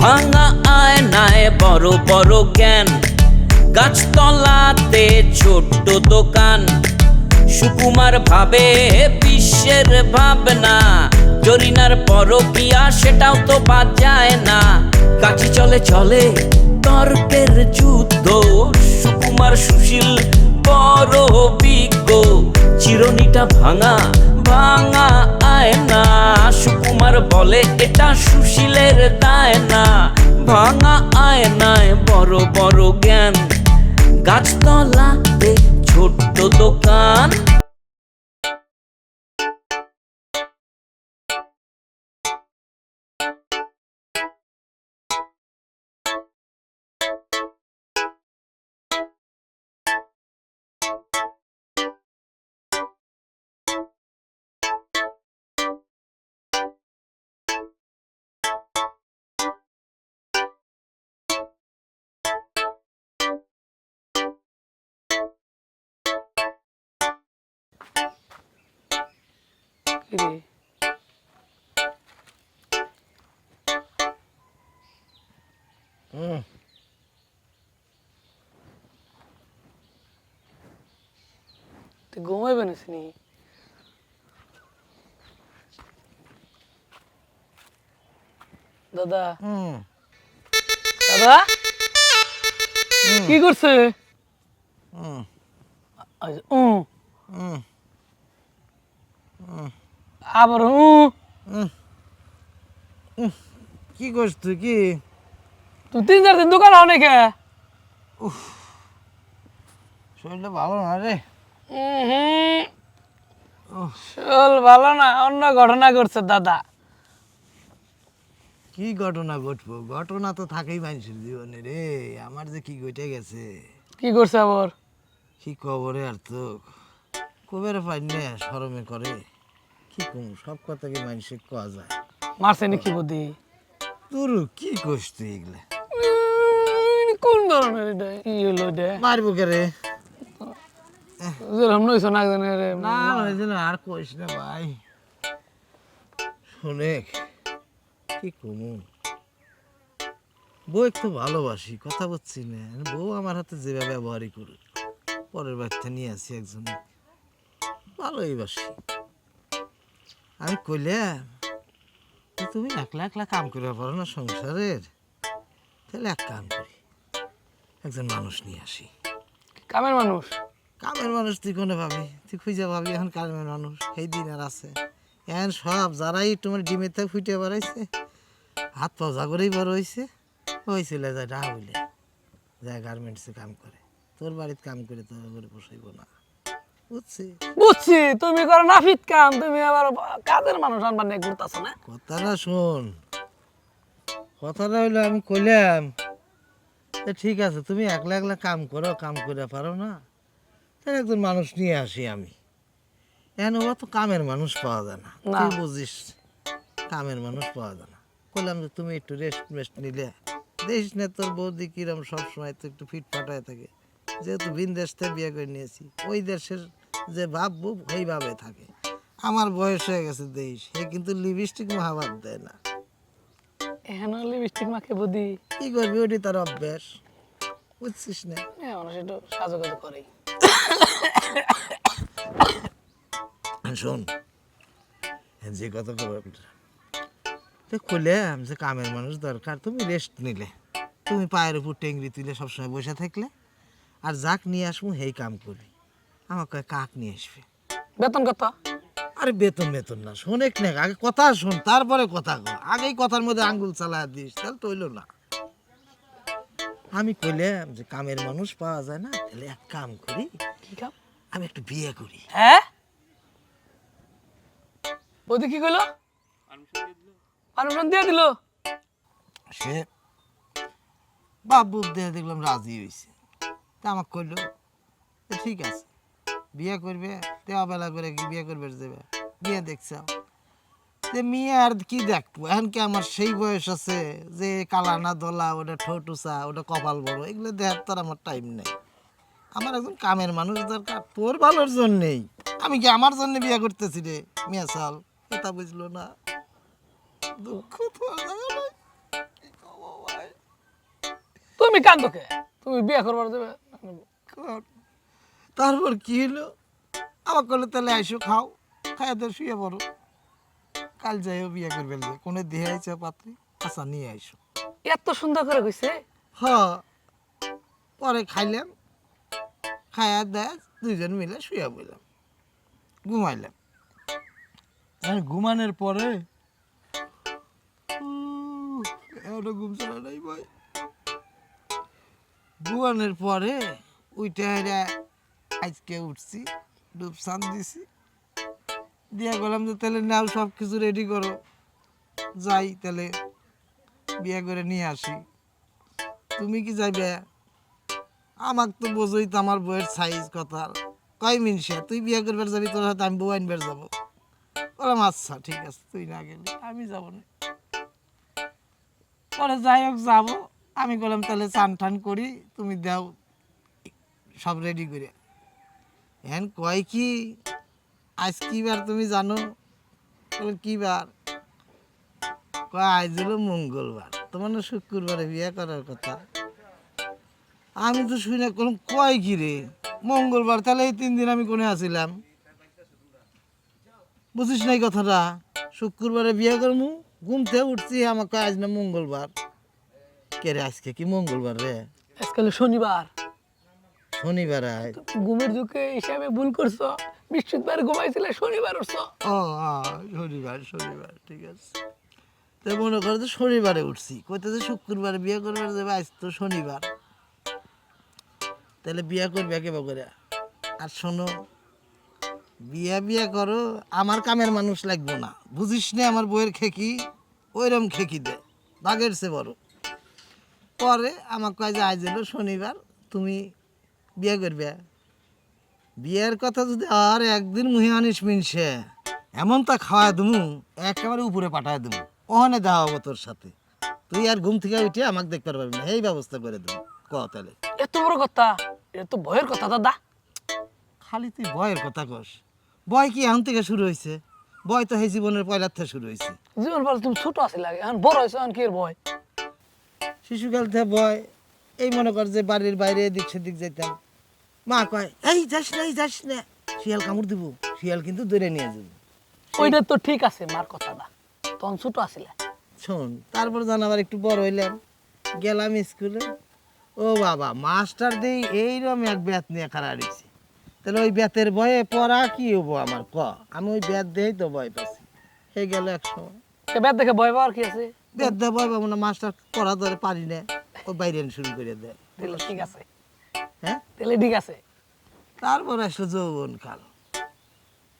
ভাঙা আয়নায় বড় বড় জ্ঞান। গাছতলাতে ছোট্ট দোকান। সুকুমার ভাবে বিশ্বের ভাবনা। জরিনার পরকিয়া সেটাও তো বাদ যায় না। কাছি চলে চলে তর্কের যুদ্ধ। সুকুমার সুশীল বড় বিজ্ঞ। চিরনিটা ভাঙা ভাঙা আয়না সুকুমার বলে, এটা সুশীলের দায় না ভাঙা আয়নায় বড় বড় জ্ঞান। গাছতলাতে ছোট্ট দোকান। কিরে তুই ঘুমাইবে না শুনি দাদা। দাদা? কি করছে? আচ্ছা, উ আবার কি করছ তুই কি? তুই তিন চার দিন দোকান অনেকে শরীরটা ভালো না রে। চল ভালো না অন্য ঘটনা করছে দাদা। কি ঘটনা ঘটবো? ঘটনা তো থাকেই মানুষের জীবনে রে আমার যে কি ঘটে গেছে? কি করছে আবার? কি খবরে আর তো কবের পাই না সরমে করে। কি কম? সব কথা কি মানুষে কোয়া যায়? মারছে নাকি বুদ্ধি? তোর কি করছ তুই এগুলা কোন ধরনের এটা? ই হলো এটা? মারবো কে রে যেরকম নইছ না জানে রে না না আর কইস না ভাই। শোনেক কি কমু? বউ একটু ভালোবাসি কথা বলছি না। বউ আমার হাতে যেভাবে ব্যবহারই করুক। পরের বাচ্চা নিয়ে আসি একজন ভালোই বাসি। আমি কইলাম তুমি একলা একলা কাম করে পারো না সংসারের? তাহলে এক কাম করি একজন মানুষ নিয়ে আসি। কামের মানুষ? কামের মানুষ তুই কোনো ভাবি তুই খুঁজে ভাবি এখন কামের মানুষ সেই দিন আর আছে। এখন সব যারাই তোমার ডিমের থেকে ফুটে বেড়াইছে হাত পা জাগরেই বড় হয়েছে ওই ছেলে যায় ডা বলে যায় গার্মেন্টসে কাম করে। তোর বাড়িতে কাম করে তোর করে বসাইব না। বুঝছি। বুঝছি তুমি করো নাফিত কাম তুমি আবার কাজের মানুষ আনবার নিয়ে ঘুরতাছ না? কথাটা শোন। কথাটা হইল আমি কইলাম ঠিক আছে তুমি একলা একলা কাম করো কাম করে পারো না। তাহলে একজন মানুষ নিয়ে আসি আমি। এখন ও তো কামের মানুষ পাওয়া যায় না। না। তুই বুঝিস কামের মানুষ পাওয়া যায় না। কইলাম যে তুমি একটু রেস্ট মেস্ট নিলে। দেখিস না তোর বৌদি কিরম সবসময় তো একটু ফিট ফাটায় থাকে। যেহেতু ভিন দেশ থেকে বিয়ে করে নিয়েছি ওই দেশের যে ভাব বুব সেইভাবে থাকে। আমার বয়স হয়ে গেছে দেশ সে কিন্তু লিপস্টিক মহাবাদ দেয় না। এখন লিপস্টিক মাখে বুদ্ধি কি করবি ওটি তার অভ্যাস। বুঝছিস না? হ্যাঁ মানুষ একটু সাজুগুজু করেই। শোন যে কথা খুললাম যে কামের মানুষ দরকার তুমি রেস্ট নিলে। তুমি পায়ের উপর টেংরি তুলে সবসময় বসে থাকলে। আর যাক নিয়ে আসব সেই কাম করবি আমাকে কাক নিয়ে আসবে। বেতন কত? আরে বেতন বেতন না শোনেক না আগে কথা শোন তারপরে কথা কো আগেই কথার মধ্যে আঙ্গুল চালা দিস তাহলে তো হইল না। আমি কইলাম যে কামের মানুষ পাওয়া যায় না তাহলে এক কাম করি কি কাম? আমি একটু বিয়ে করি। হ্যাঁ? বৌদি কি কইলো? পারমিশন দিয়ে দিল। সে বুপ দেখে দেখলাম রাজি হয়েছে তা আমাকে কইলো ঠিক আছে। বিয়ে করবে দেওয়া বেলা করে কি বিয়ে করবে দেবে। বিয়ে দেখছাম যে মেয়ে আর কি দেখব? এখন কি আমার সেই বয়স আছে যে কালা না দলা ওটা ঠোঁট উঁচা ওটা কপাল বড় এগুলো দেখার তো আমার টাইম নেই। আমার একজন কামের মানুষ দরকার তোর ভালোর জন্যেই। আমি কি আমার জন্য বিয়ে করতেছি রে মেয়ে সাল? এটা বুঝলো না। দুঃখ তো? তুমি কান্দো কে? তুমি বিয়ে করবার দেবে। তারপর কি হলো? আমার করলে তাহলে আইসো খাও খাইয়া তো শুয়ে পড়ো। কাল যাইও বিয়ে করবে যে কোনো দেহে আইছে পাত্রী আচ্ছা নিয়ে আইসো। এত সুন্দর করে কইছে? হ পরে খাইলাম খায়া দেয় দুইজন মিলে শুয়ে বললাম ঘুমাইলাম। আর ঘুমানোর পরে? এখনও ঘুম চলে নাই ভাই। ঘুমানোর পরে উইটা হেরা আজকে উঠছি, ডুব সান দিছি। দিয়া গেলাম যে, তাহলে নাও সব কিছু রেডি করো। যাই, তাহলে বিয়ে করে নিয়ে আসি। তুমি কি যাইবে? আমাক তো বোঝই তো আমার বইয়ের সাইজ কথা কয় মিনসে, তুই বিয়ে করবার যাবি, তোর হাতে আমি বউ আনবার যাব। বললাম আচ্ছা ঠিক আছে, তুই না গেলে, আমি যাব না। পরে যাই হোক, যাব। আমি বললাম, তাহলে চান টান করি, তুমি দাও, সব রেডি করে। এখন কয় কি আজ কি বার তুমি জানো? কি বার? কয় আজ হলো মঙ্গলবার। তোমার না শুক্রবারে বিয়ে করার কথা। আমি তো শুনে কোনো কয় কি রে? মঙ্গলবার, তাহলে এই তিন দিন আমি কোনে আছিলাম? বুঝিস নাই কথাটা? শুক্রবারে বিয়ে করমু ঘুমতে উঠছি, আমাকে আজ না মঙ্গলবার। কে রে আজকে কি মঙ্গলবার রে? আজকাল শনিবার। শনিবার আজ ঘুমের যুগে হিসাবে ভুল করছ। বৃহস্পতিবার ঘুমাইছিলে শনিবার উঠছো। ও শনিবার শনিবার ঠিক আছে। তো মনে করো যে শনিবারে উঠছি। কইতে যে শুক্রবারে বিয়ে করবার যাবে আজ তো শনিবার। তাহলে বিয়ে করবে একেবারে করে আর শোনো বিয়ে বিয়ে করো আমার কামের মানুষ লাগবো না। বুঝিস না আমার বইয়ের খেকি ওইরকম খেকি দে বাঘের সে বড়। পরে আমার কয় যে আজ এলো শনিবার তুমি বিয়ে করবে? বিয়ের কথা যদি আর একদিন মুহে আনিস মিনসে এমন তা খাওয়া দুমু একেবারে উপরে পাঠায় দেবো ওখানে দেওয়া হব তোর সাথে। তুই আর ঘুম থেকে উঠে আমাকে দেখতে পারবি না এই ব্যবস্থা করে দেবো ক তাহলে? এত বড় কথা? এটা তো ভয়ের কথা দাদা। খালি তুই বয়ের কথা কস। বয় কি এখন থেকে শুরু হয়েছে? ভয় তো এই জীবনের পয়লার থেকে শুরু হয়েছে। জীবন বল তুমি ছোট আছি লাগে এখন বড় হয়েছে এখন কি ভয়? শিশুকাল থেকে বয় এই মনে কর যে বাড়ির বাইরে এদিক সেদিক যেতাম মা কয় এই যাস না এই যাস না। শিয়াল কামড় দিব শিয়াল কিন্তু দূরে নিয়ে যাব। ওইটা তো ঠিক আছে মার কথাটা তখন ছোট আছিলে। শোন তারপর জান আবার একটু বড় হইলাম। গেলাম স্কুলে। ও বাবা মাস্টার দেই এইরকম এক ব্যাত নিয়ে খাড়া দিছি তাহলে ওই ব্যাতের ভয়ে পড়া কি হব আমার? ক আমি ওই ব্যাত দিয়েই তো ভয় পাচ্ছি। হয়ে গেল এক সময়। এ ব্যাট দেখে ভয় পাওয়ার কি আছে? ব্যাত দিয়ে ভয় পাবো না মাস্টার পড়া ধরে পারি না। ও বাইরে শুরু করে দেয়। তাহলে ঠিক আছে। হ্যাঁ? তাহলে ঠিক আছে। তারপর আসলো যৌবন কাল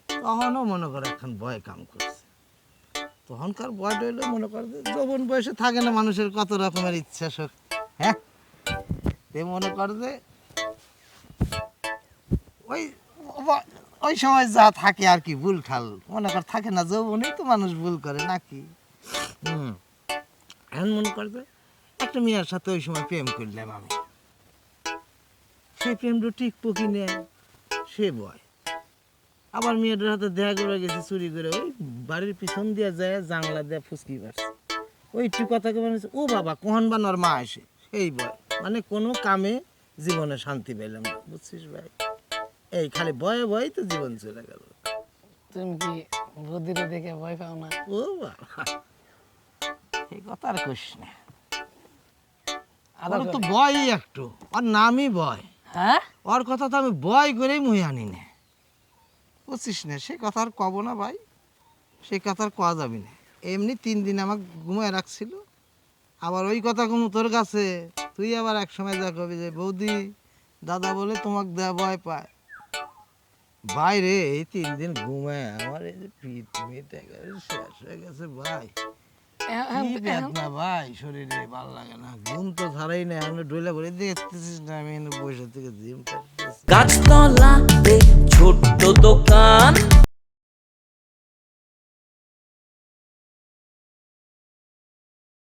তখনও মনে করে এখন ভয় কাম করছে। তখনকার বয় হইলে মনে করে যে যৌবন বয়সে থাকে না মানুষের কত রকমের ইচ্ছা শোক হ্যাঁ? তে মনে করে যে ওই ওই সময় যা থাকে আর কি ভুল খাল মনে কর থাকে না যৌবনেই তো মানুষ ভুল করে নাকি? হুম। এখন মনে করে যে একটা মেয়ের সাথে ওই সময় প্রেম করলাম আমি। সেই প্রেমটা টিকবো কিনে সে বয়। আবার মেয়েটার হাতে দেখা করে গেছে চুরি করে। ওই বাড়ির পিছন দিয়ে যায় জাংলা দিয়ে ফুসকি পারছে ওই একটু কথা কে মানে ও বাবা কখন বানার মা আসে সেই বয়। মানে কোনো কামে জীবনে শান্তি পেলাম না বুঝছিস ভাই? এই খালি বয়ে বয়ে তো জীবন চলে গেল। তুমি কি বুদ্ধিতে দেখে ভয় পাও না? ও বাবা এই কথা আর কইস না। আর তো বয়ই একটু আর নামই বয় হ্যাঁ? ওর কথা তো আমি বয় করেই মুই আনি না। বুঝছিস না, সে কথা আর কব না ভাই। সে কথা আর কওয়া যাবে না। এমনি তিন দিন আমাকে ঘুমায় রাখছিল। আবার ওই কথা কমু তোর কাছে। তুই আবার এক সময় কবি যে, বৌদি, দাদা বলে তোমাকে দেয়া ভয় পায়। বাইরে এই তিন দিন ঘুমায় আমার এই যে পিঠ মিট একেবারে শেষ হয়ে গেছে ভাই। কি ব্যথা ভাই শরীরে ভালো লাগে না। ঘুম তো ছাড়াই না আমি ডইলা করে দেখতেছিস না আমি এখানে বসে থেকে জিম করতেছি। গাছতলাতে ছোট্ট দোকান।